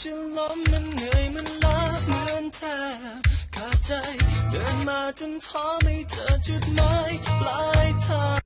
จะล้มมันเหนื่อยมันล้าเหมือนแทบขาดใจ เดินมาจนท้อไม่เจอจุดหมายปลายทาง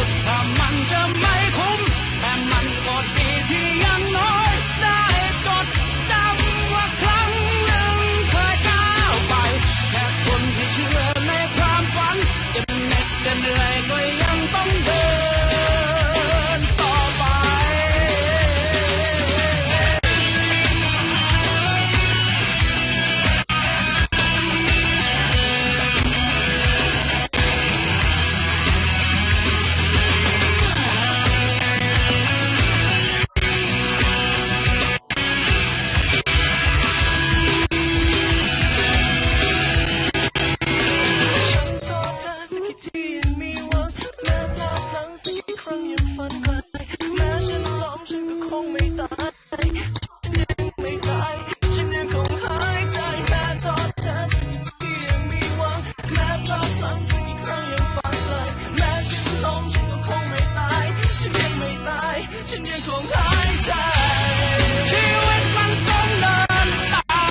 ุดถ้ามันจะไม่คุ้ม 千年空。